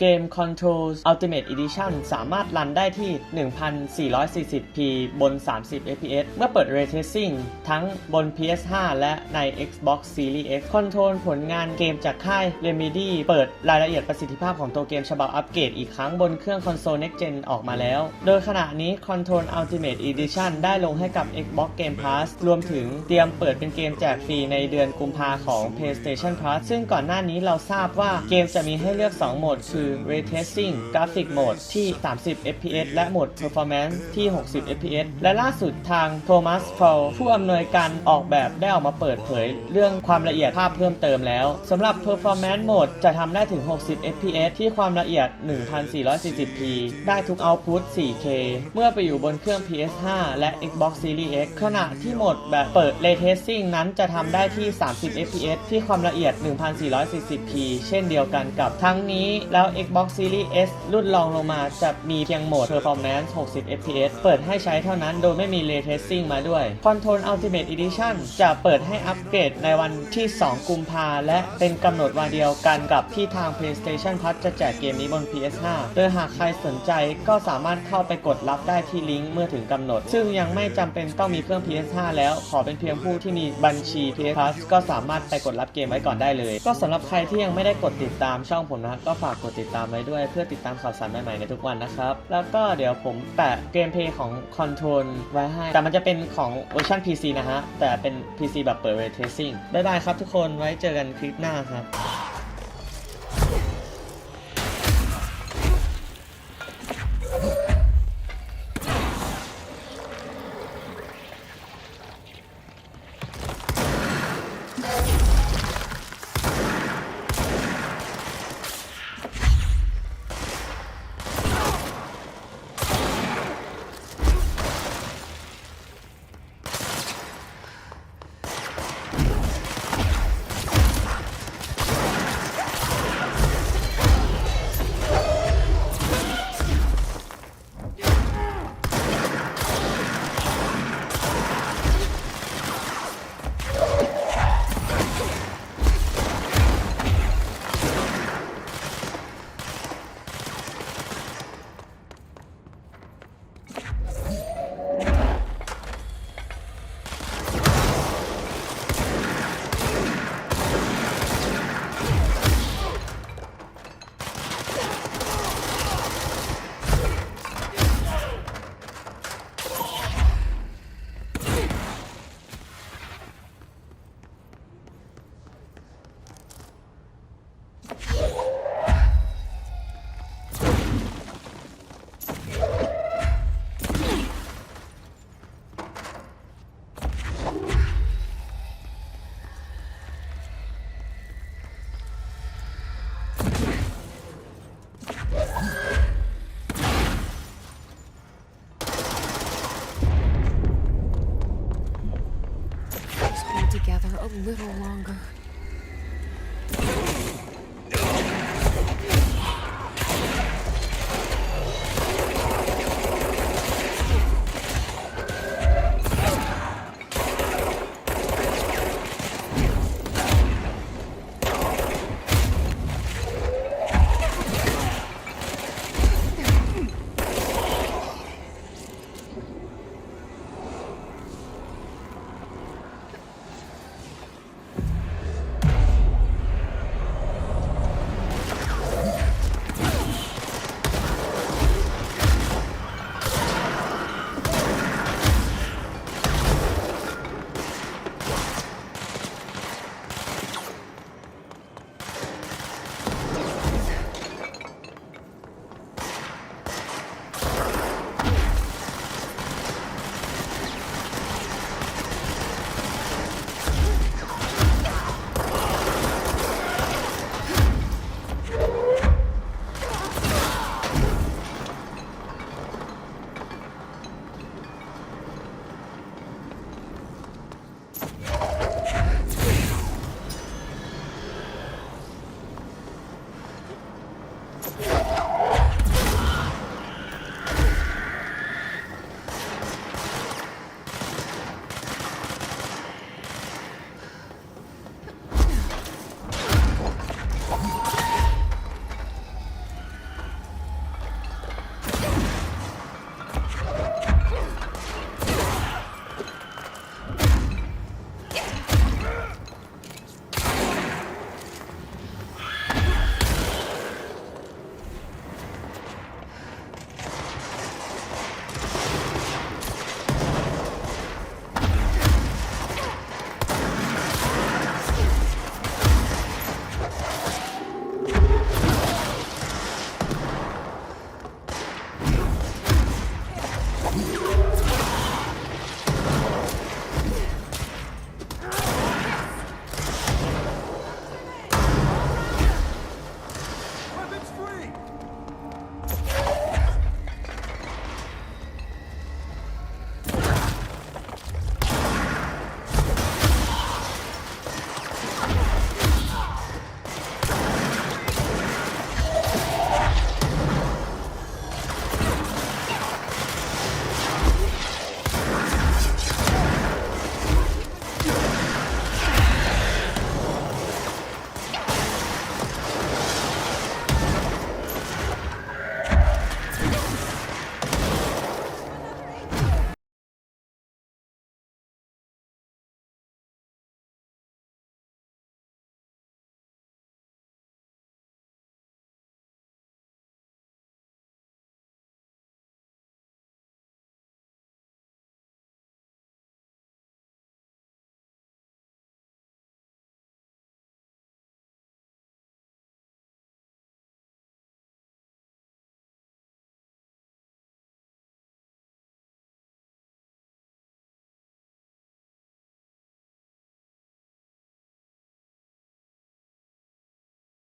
เกม Control Ultimate Edition สามารถรันได้ที่ 1440p บน 30 fps เมื่อเปิด Ray Tracing ทั้งบน PS5 และใน Xbox Series X Control ผลงานเกมจากค่าย Remedy เปิดรายละเอียดประสิทธิภาพของตัวเกมฉบับอัปเกรดอีกครั้งบนเครื่องคอนโซล Next Gen ออกมาแล้ว โดยขณะนี้ Control Ultimate Edition ได้ลงให้กับ Xbox Game Pass รวมถึงเตรียมเปิดเป็นเกมแจกฟรีในเดือนกุมภาของ PlayStation Plus ซึ่งก่อนหน้านี้เราทราบว่าเกมจะมีให้เลือก 2 โหมด คือ Ray Tracing Graphic Mode ที่ 30 fps และโหมด Performance ที่ 60 fps และล่าสุดทาง Thomas f o l ผู้อำนวยการออกแบบได้ออกมาเปิดเผย เรื่องความละเอียดภาพเพิ่มเติมแล้วสำหรับ Performance Mode จะทำได้ถึง 60 fps ที่ความละเอียด 1440p ได้ทุก Output 4K เมื่อไปอยู่บนเครื่อง PS5 และ Xbox Series X ขณะที่โหมดแบบเปิด Ray Tracing นั้นจะทำได้ที่ 30 fps ที่ความละเอียด 1440p เช่นเดียวกันกับทั้งนี้แล้ว Xbox Series S รุ่นรองลงมาจะมีเพียงโหมด Performance 60 fps เปิดให้ใช้เท่านั้นโดยไม่มี Ray Tracing มาด้วย Control Ultimate Edition จะเปิดให้อัปเกรดในวันที่ 2 กุมภาและเป็นกำหนดวันเดียวกันกับที่ทาง PlayStation Plus จะแจกเกมนี้บน PS5 โดยหากใครสนใจก็สามารถเข้าไปกดรับได้ที่ลิงก์เมื่อถึงกำหนด ซึ่งยังไม่จำเป็นต้องมีเครื่อง PS5 แล้วขอเป็นเพียงผู้ที่มีบัญชี PS Plus ก็สามารถไปกดรับเกมไว้ก่อนได้เลย ก็สำหรับใครที่ยังไม่ได้กดติดตามช่องผมนะก็ฝากกดติดตามไว้ด้วยเพื่อติดตามข่าวสารใหม่ๆในทุกวันนะครับ แล้วก็เดี๋ยวผมแปะเกมเพย์ของ Control ไว้ให้ แต่มันจะเป็นของเวอร์ชัน PC นะฮะ แต่เป็น PC แบบเปิด Ray Tracing บ๊ายบายครับทุกคนไว้เจอกันคลิปหน้าครับ little longer.